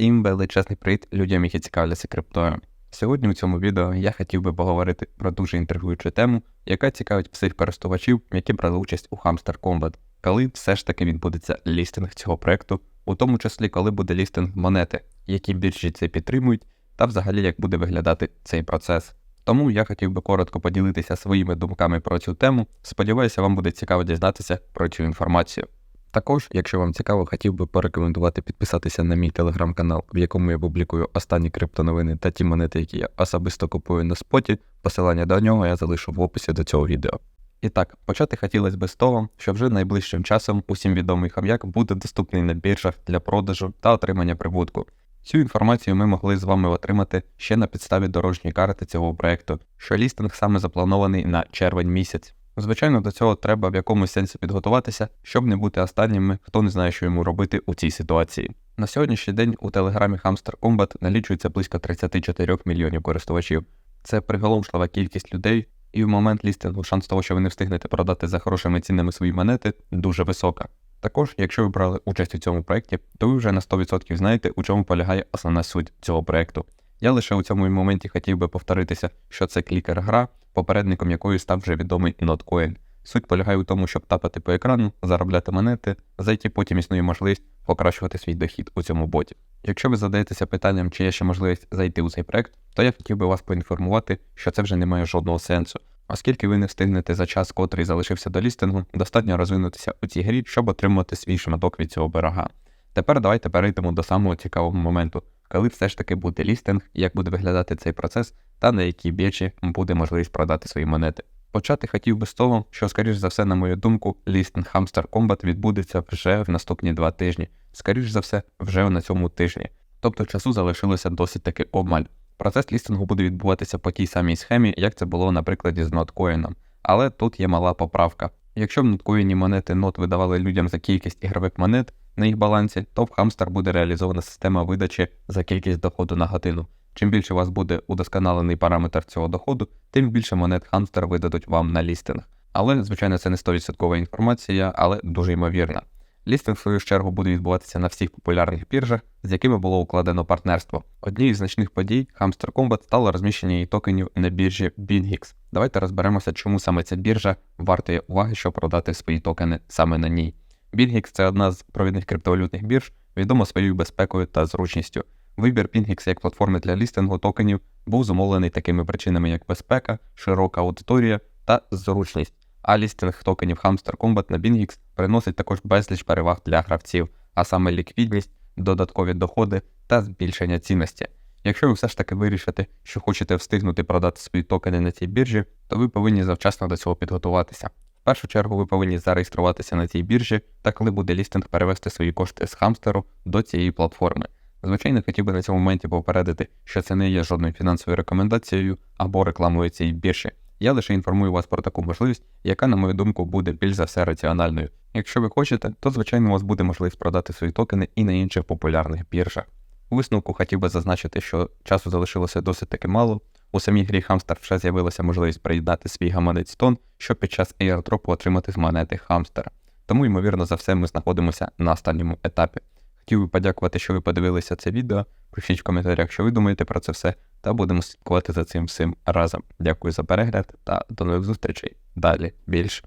Всім величезний привіт людям, які цікавляться криптою. Сьогодні у цьому відео я хотів би поговорити про дуже інтригуючу тему, яка цікавить всіх користувачів, які брали участь у Hamster Combat, коли все ж таки відбудеться лістинг цього проекту, у тому числі коли буде лістинг монети, які біржі це підтримують, та взагалі як буде виглядати цей процес. Тому я хотів би коротко поділитися своїми думками про цю тему. Сподіваюся, вам буде цікаво дізнатися про цю інформацію. Також, якщо вам цікаво, хотів би порекомендувати підписатися на мій телеграм-канал, в якому я публікую останні криптоновини та ті монети, які я особисто купую на споті. Посилання до нього я залишу в описі до цього відео. І так, почати хотілося б з того, що вже найближчим часом усім відомий хам'як буде доступний на біржах для продажу та отримання прибутку. Цю інформацію ми могли з вами отримати ще на підставі дорожньої карти цього проекту, що лістинг саме запланований на червень місяць. Звичайно, до цього треба в якомусь сенсі підготуватися, щоб не бути останніми, хто не знає, що йому робити у цій ситуації. На сьогоднішній день у телеграмі Hamster Combat налічується близько 34 мільйонів користувачів. Це приголомшлива кількість людей, і в момент лістингу шанс того, що ви не встигнете продати за хорошими цінами свої монети, дуже висока. Також, якщо ви брали участь у цьому проєкті, то ви вже на 100% знаєте, у чому полягає основна суть цього проєкту. Я лише у цьому моменті хотів би повторитися, що це клікер-гра, попередником якої став вже відомий NotCoin. Суть полягає у тому, щоб тапати по екрану, заробляти монети, зайти потім існує можливість покращувати свій дохід у цьому боті. Якщо ви задаєтеся питанням, чи є ще можливість зайти у цей проект, то я хотів би вас поінформувати, що це вже не має жодного сенсу. Оскільки ви не встигнете за час, котрий залишився до лістингу, достатньо розвинутися у цій грі, щоб отримати свій шматок від цього берега. Тепер давайте перейдемо до самого цікавого моменту, коли все ж таки буде лістинг, як буде виглядати цей процес, та на якій біржі буде можливість продати свої монети. Почати хотів би з того, що, скоріш за все, на мою думку, лістинг Hamster Combat відбудеться вже в наступні два тижні, скоріш за все, вже на цьому тижні. Тобто часу залишилося досить таки обмаль. Процес лістингу буде відбуватися по тій самій схемі, як це було на прикладі з ноткоїном. Але тут є мала поправка. Якщо в ноткоїні монети нот видавали людям за кількість ігрових монет на їх балансі, то в Hamster буде реалізована система видачі за кількість доходу на годину. Чим більше у вас буде удосконалений параметр цього доходу, тим більше монет Hamster видадуть вам на лістинг. Але, звичайно, це не 100% інформація, але дуже ймовірна. Лістинг, в свою чергу, буде відбуватися на всіх популярних біржах, з якими було укладено партнерство. Однією з значних подій Hamster Combat стало розміщення її токенів на біржі BingX. Давайте розберемося, чому саме ця біржа вартує уваги, щоб продати свої токени саме на ній. BingX – це одна з провідних криптовалютних бірж, відома своєю безпекою та зручністю. Вибір BingX як платформи для лістингу токенів був зумовлений такими причинами, як безпека, широка аудиторія та зручність. А лістинг токенів Hamster Combat на BingX приносить також безліч переваг для гравців, а саме ліквідність, додаткові доходи та збільшення цінності. Якщо ви все ж таки вирішите, що хочете встигнути продати свої токени на цій біржі, то ви повинні завчасно до цього підготуватися. В першу чергу ви повинні зареєструватися на цій біржі та коли буде лістинг перевести свої кошти з хамстеру до цієї платформи. Звичайно, хотів би на цьому моменті попередити, що це не є жодною фінансовою рекомендацією або рекламою цієї біржі. Я лише інформую вас про таку можливість, яка, на мою думку, буде більш за все раціональною. Якщо ви хочете, то звичайно у вас буде можливість продати свої токени і на інших популярних біржах. У висновку хотів би зазначити, що часу залишилося досить таки мало. У самій грі Hamster вже з'явилася можливість приєднати свій гаманець тон, щоб під час airdropу отримати з монети Хамстера. Тому, ймовірно, за все ми знаходимося на останньому етапі. Хотів би подякувати, що ви подивилися це відео. Пишіть в коментарях, що ви думаєте про це все, та будемо слідкувати за цим всім разом. Дякую за перегляд та до нових зустрічей. Далі більш.